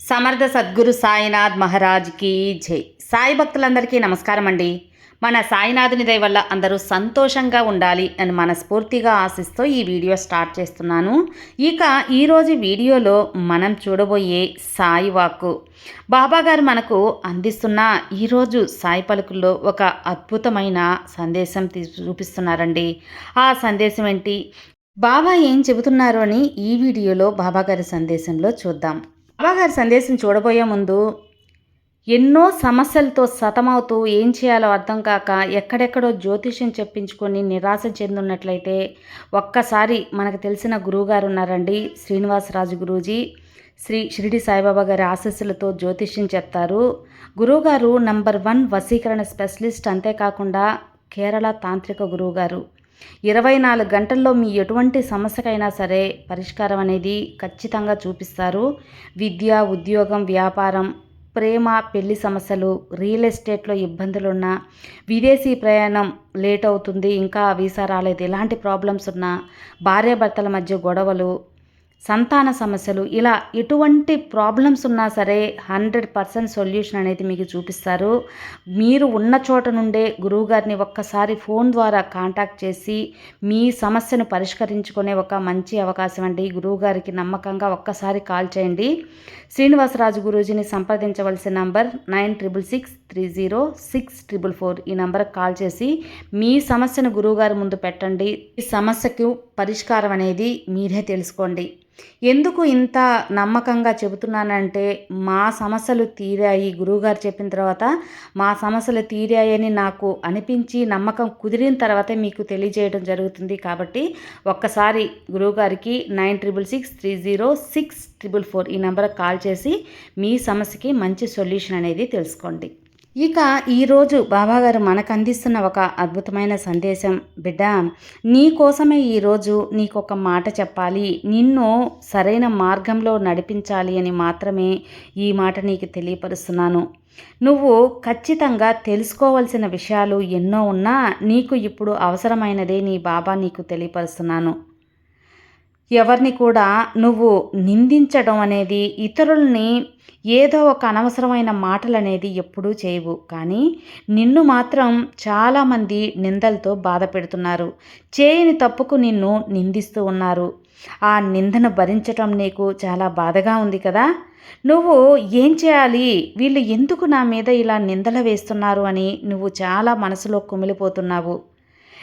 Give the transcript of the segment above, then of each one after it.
సమర్థ సద్గురు సాయినాథ్ మహారాజ్కి జై. సాయి భక్తులందరికీ నమస్కారం అండి. మన సాయినాథుని దయ వల్ల అందరూ సంతోషంగా ఉండాలి అని మనస్ఫూర్తిగా ఆశిస్తూ ఈ వీడియో స్టార్ట్ చేస్తున్నాను. ఇక ఈరోజు వీడియోలో మనం చూడబోయే సాయి వాక్కు. బాబా గారు మనకు అందిస్తున్న ఈరోజు సాయి పలుకుల్లో ఒక అద్భుతమైన సందేశం చూపిస్తున్నారండి. ఆ సందేశం ఏంటి? బాబా ఏం చెబుతున్నారు అని ఈ వీడియోలో బాబాగారి సందేశంలో చూద్దాం. బాబాగారి సందేశం చూడబోయే ముందు ఎన్నో సమస్యలతో సతమవుతూ ఏం చేయాలో అర్థం కాక ఎక్కడెక్కడో జ్యోతిష్యం చెప్పించుకొని నిరాశ చెందున్నట్లయితే ఒక్కసారి మనకు తెలిసిన గురువుగారు ఉన్నారండి శ్రీనివాసరాజు గురూజీ. శ్రీ షిరిడి సాయిబాబా గారి ఆశస్సులతో జ్యోతిష్యం చెప్తారు. గురువుగారు నంబర్ వన్ వసీకరణ స్పెషలిస్ట్ అంతేకాకుండా కేరళ తాంత్రిక గురువుగారు. ఇరవై నాలుగు గంటల్లో మీ ఎటువంటి సమస్యకైనా సరే పరిష్కారం అనేది ఖచ్చితంగా చూపిస్తారు. విద్య ఉద్యోగం వ్యాపారం ప్రేమ పెళ్ళి సమస్యలు రియల్ ఎస్టేట్లో ఇబ్బందులున్నా విదేశీ ప్రయాణం లేట్ అవుతుంది ఇంకా వీసా రాలేదు ఎలాంటి ప్రాబ్లమ్స్ ఉన్నా భార్యాభర్తల మధ్య గొడవలు సంతాన సమస్యలు ఇలా ఎటువంటి ప్రాబ్లమ్స్ ఉన్నా సరే హండ్రెడ్ పర్సెంట్ సొల్యూషన్ అనేది మీకు చూపిస్తారు. మీరు ఉన్న చోట నుండే గురువుగారిని ఒక్కసారి ఫోన్ ద్వారా కాంటాక్ట్ చేసి మీ సమస్యను పరిష్కరించుకునే ఒక మంచి అవకాశం అండి. గురువుగారికి నమ్మకంగా ఒక్కసారి కాల్ చేయండి. శ్రీనివాసరాజు గురూజీని సంప్రదించవలసిన number nine triple six three zero six triple four ఈ నెంబర్కి కాల్ చేసి మీ సమస్యను గురువుగారి ముందు పెట్టండి. ఈ సమస్యకు పరిష్కారం అనేది మీరే తెలుసుకోండి. ఎందుకు ఇంత నమ్మకంగా చెబుతున్నానంటే మా సమస్యలు తీరాయి. గురువుగారు చెప్పిన తర్వాత మా సమస్యలు తీరాయని నాకు అనిపించి నమ్మకం కుదిరిన తర్వాతే మీకు తెలియజేయడం జరుగుతుంది కాబట్టి ఒక్కసారి గురువుగారికి nine triple six three zero six triple four ఈ నెంబర్కి కాల్ చేసి మీ సమస్యకి మంచి సొల్యూషన్ అనేది తెలుసుకోండి. ఇక ఈరోజు బాబాగారు మనకు అందిస్తున్న ఒక అద్భుతమైన సందేశం. బిడ్డ నీ కోసమే ఈరోజు నీకు ఒక మాట చెప్పాలి. నిన్ను సరైన మార్గంలో నడిపించాలి అని మాత్రమే ఈ మాట నీకు తెలియపరుస్తున్నాను. నువ్వు ఖచ్చితంగా తెలుసుకోవలసిన విషయాలు ఎన్నో ఉన్నా నీకు ఇప్పుడు అవసరమైనదే నీ బాబా నీకు తెలియపరుస్తున్నాను. ఎవరిని కూడా నువ్వు నిందించడం అనేది ఇతరుల్ని ఏదో ఒక అనవసరమైన మాటలు అనేది ఎప్పుడూ చేయవు. కానీ నిన్ను మాత్రం చాలామంది నిందలతో బాధ పెడుతున్నారు. చేయని తప్పుకు నిన్ను నిందిస్తూ ఉన్నారు. ఆ నిందను భరించటం నీకు చాలా బాధగా ఉంది కదా? నువ్వు ఏం చేయాలి? వీళ్ళు ఎందుకు నా మీద ఇలా నిందలు వేస్తున్నారు అని నువ్వు చాలా మనసులో కుమిలిపోతున్నావు.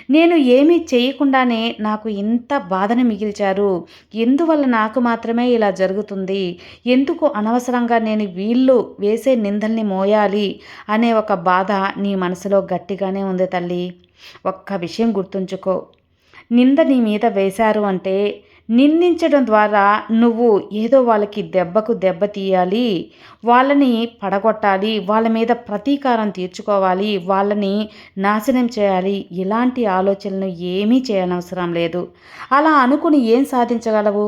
నేను ఏమీ చేయకుండానే నాకు ఇంత బాధను మిగిల్చారు. ఎందువల్ల నాకు మాత్రమే ఇలా జరుగుతుంది? ఎందుకు అనవసరంగా నేను వీళ్ళు వేసే నిందల్ని మోయాలి అనే ఒక బాధ నీ మనసులో గట్టిగానే ఉంది తల్లి. ఒక్క విషయం గుర్తుంచుకో. నింద నీ మీద వేశారు అంటే నిందించడం ద్వారా నువ్వు ఏదో వాళ్ళకి దెబ్బకు దెబ్బ తీయాలి వాళ్ళని పడగొట్టాలి వాళ్ళ మీద ప్రతీకారం తీర్చుకోవాలి వాళ్ళని నాశనం చేయాలి. ఇలాంటి ఆలోచనలు ఏమీ చేయనవసరం లేదు. అలా అనుకుని ఏం సాధించగలవు?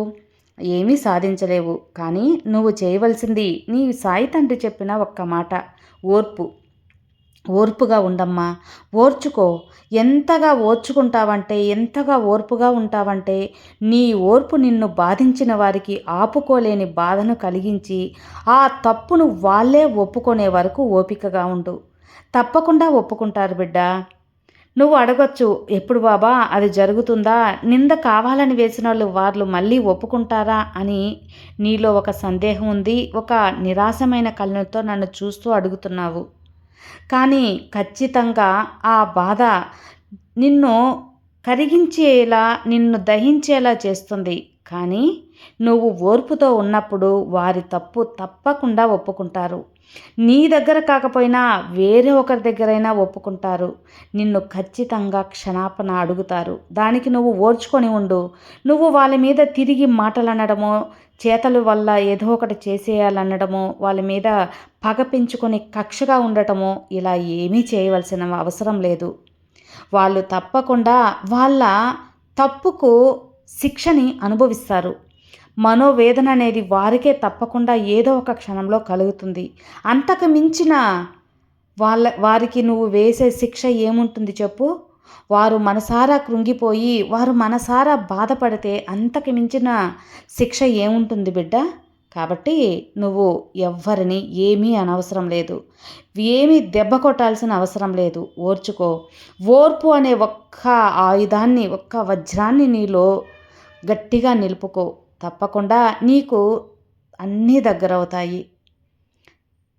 ఏమీ సాధించలేవు. కానీ నువ్వు చేయవలసింది నీ సాయి తండ్రి చెప్పిన ఒక్క మాట ఓర్పు. ఓర్పుగా ఉండమ్మా. ఓర్చుకో. ఎంతగా ఓర్చుకుంటావంటే ఎంతగా ఓర్పుగా ఉంటావంటే నీ ఓర్పు నిన్ను బాధించిన వారికి ఆపుకోలేని బాధను కలిగించి ఆ తప్పును వాళ్ళే ఒప్పుకునే వరకు ఓపికగా ఉండు. తప్పకుండా ఒప్పుకుంటారు బిడ్డ. నువ్వు అడగొచ్చు ఎప్పుడు బాబా అది జరుగుతుందా? నింద కావాలని వేసిన వాళ్ళు వాళ్ళు మళ్ళీ ఒప్పుకుంటారా? అని నీలో ఒక సందేహం ఉంది ఒక నిరాశమైన కళ్ళతో నన్ను చూస్తూ అడుగుతున్నావు. కానీ ఖచ్చితంగా ఆ బాధ నిన్ను కరిగించేలా నిన్ను దహించేలా చేస్తుంది. కానీ నువ్వు ఓర్పుతో ఉన్నప్పుడు వారి తప్పు తప్పకుండా ఒప్పుకుంటారు. నీ దగ్గర కాకపోయినా వేరే ఒకరి దగ్గరైనా ఒప్పుకుంటారు. నిన్ను ఖచ్చితంగా క్షణాపణ అడుగుతారు. దానికి నువ్వు ఓర్చుకొని ఉండు. నువ్వు వాళ్ళ మీద తిరిగి మాటలు అనడమో చేతల వల్ల ఏదో ఒకటి చేసేయాలనడమో వాళ్ళ మీద పగ పెంచుకొని కక్షగా ఉండటమో ఇలా ఏమీ చేయవలసిన అవసరం లేదు. వాళ్ళు తప్పకుండా వాళ్ళ తప్పుకు శిక్షని అనుభవిస్తారు. మనోవేదన అనేది వారికే తప్పకుండా ఏదో ఒక క్షణంలో కలుగుతుంది. అంతకు మించిన వాళ్ళ వారికి నువ్వు వేసే శిక్ష ఏముంటుంది చెప్పు? వారు మనసారా కృంగిపోయి వారు మనసారా బాధపడితే అంతకు మించిన శిక్ష ఏముంటుంది బిడ్డ? కాబట్టి నువ్వు ఎవ్వరిని ఏమీ అనవసరం లేదు. ఏమీ దెబ్బ కొట్టాల్సిన అవసరం లేదు. ఓర్చుకో. ఓర్పు అనే ఒక్క ఆయుధాన్ని ఒక్క వజ్రాన్ని నీలో గట్టిగా నిలుపుకో. తప్పకుండా నీకు అన్నీ దగ్గరవుతాయి.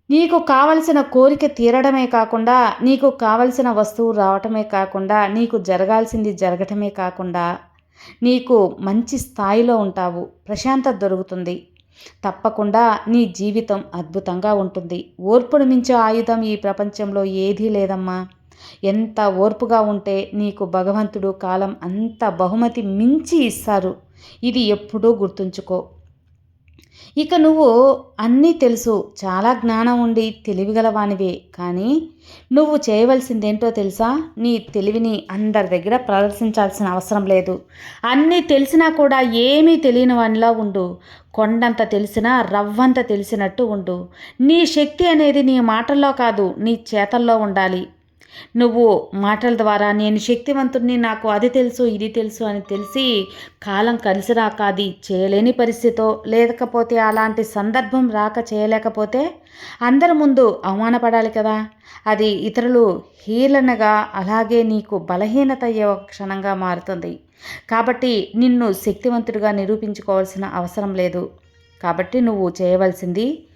నీకు కావలసిన కోరిక తీరడమే కాకుండా నీకు కావలసిన వస్తువు రావటమే కాకుండా నీకు జరగాల్సింది జరగటమే కాకుండా నీకు మంచి స్థాయిలో ఉంటావు. ప్రశాంతత దొరుకుతుంది. తప్పకుండా నీ జీవితం అద్భుతంగా ఉంటుంది. ఓర్పును మించే ఆయుధం ఈ ప్రపంచంలో ఏదీ లేదమ్మా. ఎంత ఓర్పుగా ఉంటే నీకు భగవంతుడు కాలం అంత బహుమతి మించి ఇస్తారు. ఇది ఎప్పుడూ గుర్తుంచుకో. ఇక నువ్వు అన్నీ తెలుసు. చాలా జ్ఞానం ఉండి తెలివిగలవానివే. కానీ నువ్వు చేయవలసిందేంటో తెలుసా? నీ తెలివిని అందరి దగ్గర ప్రదర్శించాల్సిన అవసరం లేదు. అన్నీ తెలిసినా కూడా ఏమీ తెలియని వానిలా ఉండు. కొండంత తెలిసినా రవ్వంత తెలిసినట్టు ఉండు. నీ శక్తి అనేది నీ మాటల్లో కాదు నీ చేతల్లో ఉండాలి. నువ్వు మాటల ద్వారా నేను శక్తివంతుడిని నాకు అది తెలుసు ఇది తెలుసు అని తెలిసి కాలం కలిసి రాక అది చేయలేని పరిస్థితో లేకపోతే అలాంటి సందర్భం రాక చేయలేకపోతే అందరి ముందు అవమానపడాలి కదా. అది ఇతరులు హీలనగా అలాగే నీకు బలహీనత అయ్యే క్షణంగా మారుతుంది. కాబట్టి నిన్ను శక్తివంతుడిగా నిరూపించుకోవాల్సిన అవసరం లేదు. కాబట్టి నువ్వు చేయవలసింది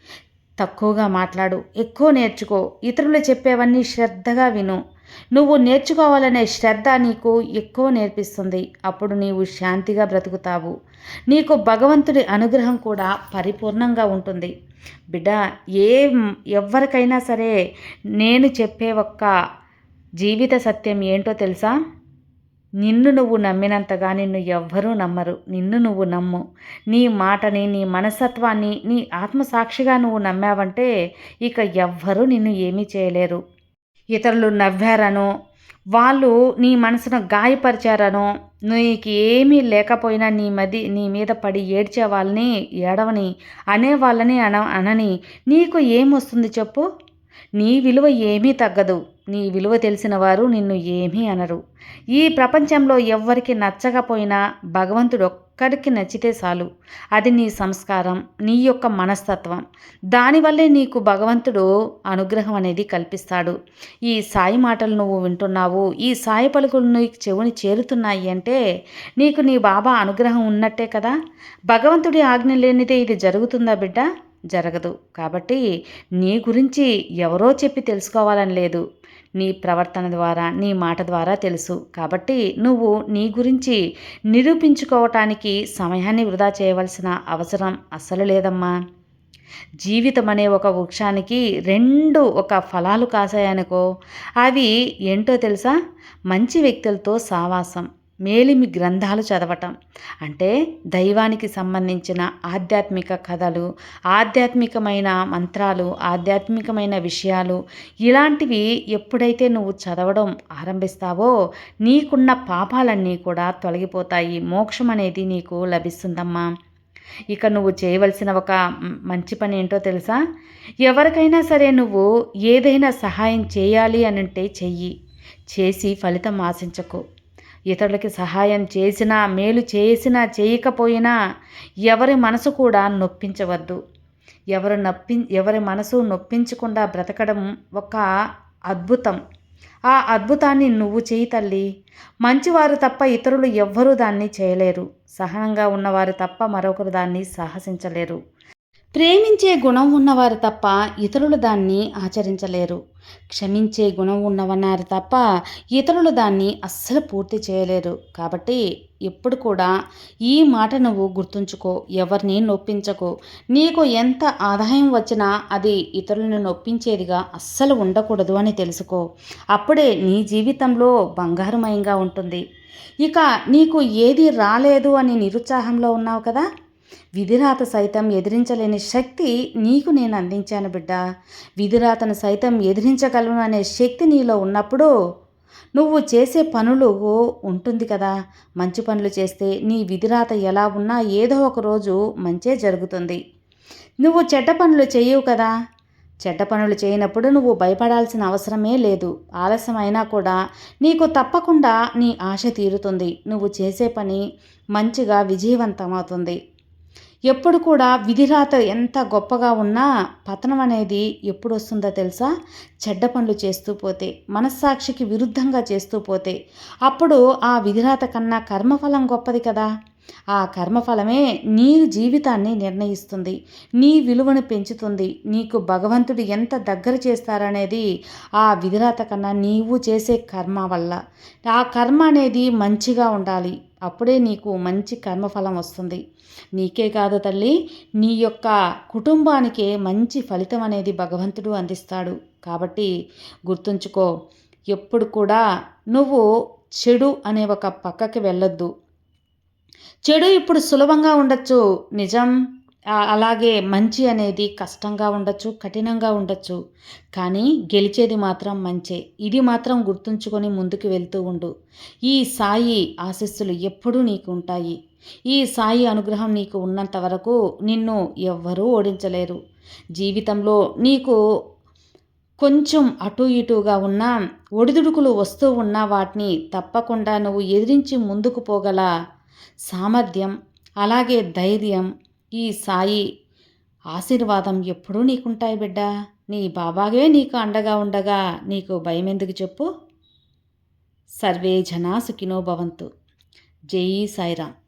తక్కువగా మాట్లాడు ఎక్కువ నేర్చుకో. ఇతరులు చెప్పేవన్నీ శ్రద్ధగా విను. నువ్వు నేర్చుకోవాలనే శ్రద్ధ నీకు ఎక్కువ నేర్పిస్తుంది. అప్పుడు నీవు శాంతిగా బ్రతుకుతావు. నీకు భగవంతుడి అనుగ్రహం కూడా పరిపూర్ణంగా ఉంటుంది. బిడ్డ ఏ ఎవరికైనా సరే నేను చెప్పే ఒక్క జీవిత సత్యం ఏంటో తెలుసా? నిన్ను నువ్వు నమ్మినంతగా నిన్ను ఎవ్వరూ నమ్మరు. నిన్ను నువ్వు నమ్ము. నీ మాటని నీ మనసత్వాన్ని నీ ఆత్మసాక్షిగా నువ్వు నమ్మావంటే ఇక ఎవ్వరూ నిన్ను ఏమీ చేయలేరు. ఇతరులు నవ్వారనో వాళ్ళు నీ మనసును గాయపరిచారనో నీకు ఏమీ లేకపోయినా నీ మది నీ మీద పడి ఏడ్చే వాళ్ళని ఏడవని అనే వాళ్ళని అన అనని నీకు ఏమొస్తుంది చెప్పు? నీ విలువ ఏమీ తగ్గదు. నీ విలువ తెలిసిన వారు నిన్ను ఏమీ అనరు. ఈ ప్రపంచంలో ఎవ్వరికి నచ్చకపోయినా భగవంతుడు ఒక్కడికి నచ్చితే చాలు. అది నీ సంస్కారం నీ యొక్క మనస్తత్వం. దానివల్లే నీకు భగవంతుడు అనుగ్రహం అనేది కల్పిస్తాడు. ఈ సాయి మాటలు నువ్వు వింటున్నావు ఈ సాయి పలుకులు నీకు చెవుని చేరుతున్నాయి అంటే నీకు నీ బాబా అనుగ్రహం ఉన్నట్టే కదా? భగవంతుడి ఆజ్ఞ లేనిదే ఇది జరుగుతుందా బిడ్డ? జరగదు. కాబట్టి నీ గురించి ఎవరో చెప్పి తెలుసుకోవాలని లేదు. నీ ప్రవర్తన ద్వారా నీ మాట ద్వారా తెలుసు. కాబట్టి నువ్వు నీ గురించి నిరూపించుకోవటానికి సమయాన్ని వృధా చేయవలసిన అవసరం అస్సలు లేదమ్మా. జీవితం అనే ఒక వృక్షానికి రెండు ఒక ఫలాలు కాసాయనుకో అవి ఏంటో తెలుసా? మంచి వ్యక్తులతో సావాసం. మేలిమి గ్రంథాలు చదవటం. అంటే దైవానికి సంబంధించిన ఆధ్యాత్మిక కథలు ఆధ్యాత్మికమైన మంత్రాలు ఆధ్యాత్మికమైన విషయాలు ఇలాంటివి ఎప్పుడైతే నువ్వు చదవడం ఆరంభిస్తావో నీకున్న పాపాలన్నీ కూడా తొలగిపోతాయి. మోక్షం అనేది నీకు లభిస్తుందమ్మా. ఇక నువ్వు చేయవలసిన ఒక మంచి పని ఏంటో తెలుసా? ఎవరికైనా సరే నువ్వు ఏదైనా సహాయం చేయాలి అని అంటే చెయ్యి. చేసి ఫలితం ఆశించకు. ఇతరులకి సహాయం చేసినా మేలు చేసినా చేయకపోయినా ఎవరి మనసు కూడా నొప్పించవద్దు. ఎవరు నొప్పి ఎవరి మనసు నొప్పించకుండా బ్రతకడం ఒక అద్భుతం. ఆ అద్భుతాన్ని నువ్వు చేయి తల్లి. మంచివారు తప్ప ఇతరులు ఎవ్వరూ దాన్ని చేయలేరు. సహనంగా ఉన్నవారు తప్ప మరొకరు దాన్ని సాహసించలేరు. ప్రేమించే గుణం ఉన్నవారు తప్ప ఇతరులు దాన్ని ఆచరించలేరు. క్షమించే గుణం ఉన్నవన్నారు తప్ప ఇతరులు దాన్ని అస్సలు పూర్తి చేయలేరు. కాబట్టి ఎప్పుడు కూడా ఈ మాట నువ్వు గుర్తుంచుకో ఎవరిని నొప్పించకు. నీకు ఎంత ఆదాయం వచ్చినా అది ఇతరులను నొప్పించేదిగా అస్సలు ఉండకూడదు అని తెలుసుకో. అప్పుడే నీ జీవితంలో బంగారుమయంగా ఉంటుంది. ఇక నీకు ఏది రాలేదు అని నిరుత్సాహంలో ఉన్నావు కదా? విధిరాత సైతం ఎదిరించలేని శక్తి నీకు నేను అందించాను బిడ్డ. విధిరాతను సైతం ఎదిరించగలను అనే శక్తి నీలో ఉన్నప్పుడు నువ్వు చేసే పనులు ఉంటుంది కదా. మంచి పనులు చేస్తే నీ విధిరాత ఎలా ఉన్నా ఏదో ఒక రోజు మంచే జరుగుతుంది. నువ్వు చెడ్డ పనులు చేయవు కదా. చెడ్డ పనులు చేయనప్పుడు నువ్వు భయపడాల్సిన అవసరమే లేదు. ఆలస్యమైనా కూడా నీకు తప్పకుండా నీ ఆశ తీరుతుంది. నువ్వు చేసే పని మంచిగా విజయవంతమవుతుంది. ఎప్పుడు కూడా విధిరాత ఎంత గొప్పగా ఉన్నా పతనం అనేది ఎప్పుడు వస్తుందో తెలుసా? చెడ్డ పనులు చేస్తూ పోతే మనస్సాక్షికి విరుద్ధంగా చేస్తూ పోతే అప్పుడు ఆ విధిరాత కన్నా కర్మఫలం గొప్పది కదా! ఆ కర్మఫలమే నీ జీవితాన్ని నిర్ణయిస్తుంది నీ విలువను పెంచుతుంది నీకు భగవంతుడు ఎంత దగ్గర చేస్తారనేది ఆ విధిరాత కన్నా నీవు చేసే కర్మ వల్ల. ఆ కర్మ అనేది మంచిగా ఉండాలి. అప్పుడే నీకు మంచి కర్మఫలం వస్తుంది. నీకే కాదు తల్లి నీ యొక్క కుటుంబానికే మంచి ఫలితం అనేది భగవంతుడు అందిస్తాడు. కాబట్టి గుర్తుంచుకో ఎప్పుడు కూడా నువ్వు చెడు అనే ఒక పక్కకి వెళ్ళొద్దు. చెడు ఇప్పుడు సులభంగా ఉండొచ్చు. నిజం? అలాగే మంచి అనేది కష్టంగా ఉండొచ్చు కఠినంగా ఉండొచ్చు. కానీ గెలిచేది మాత్రం మంచే. ఇది మాత్రం గుర్తుంచుకొని ముందుకు వెళ్తూ ఉండు. ఈ సాయి ఆశస్సులు ఎప్పుడూ నీకు ఉంటాయి. ఈ సాయి అనుగ్రహం నీకు ఉన్నంత వరకు నిన్ను ఎవ్వరూ ఓడించలేరు. జీవితంలో నీకు కొంచెం అటు ఇటుగా ఉన్న ఒడిదుడుకులు వస్తూ ఉన్న వాటిని తప్పకుండా నువ్వు ఎదిరించి ముందుకు పోగల సామర్థ్యం అలాగే ధైర్యం ఈ సాయి ఆశీర్వాదం ఎప్పుడూ నీకుంటాయి బిడ్డ. నీ బాబాగే నీకు అండగా ఉండగా నీకు భయం ఎందుకు చెప్పు? సర్వే జనా సుఖినో భవంతు. జై సాయిరామ్.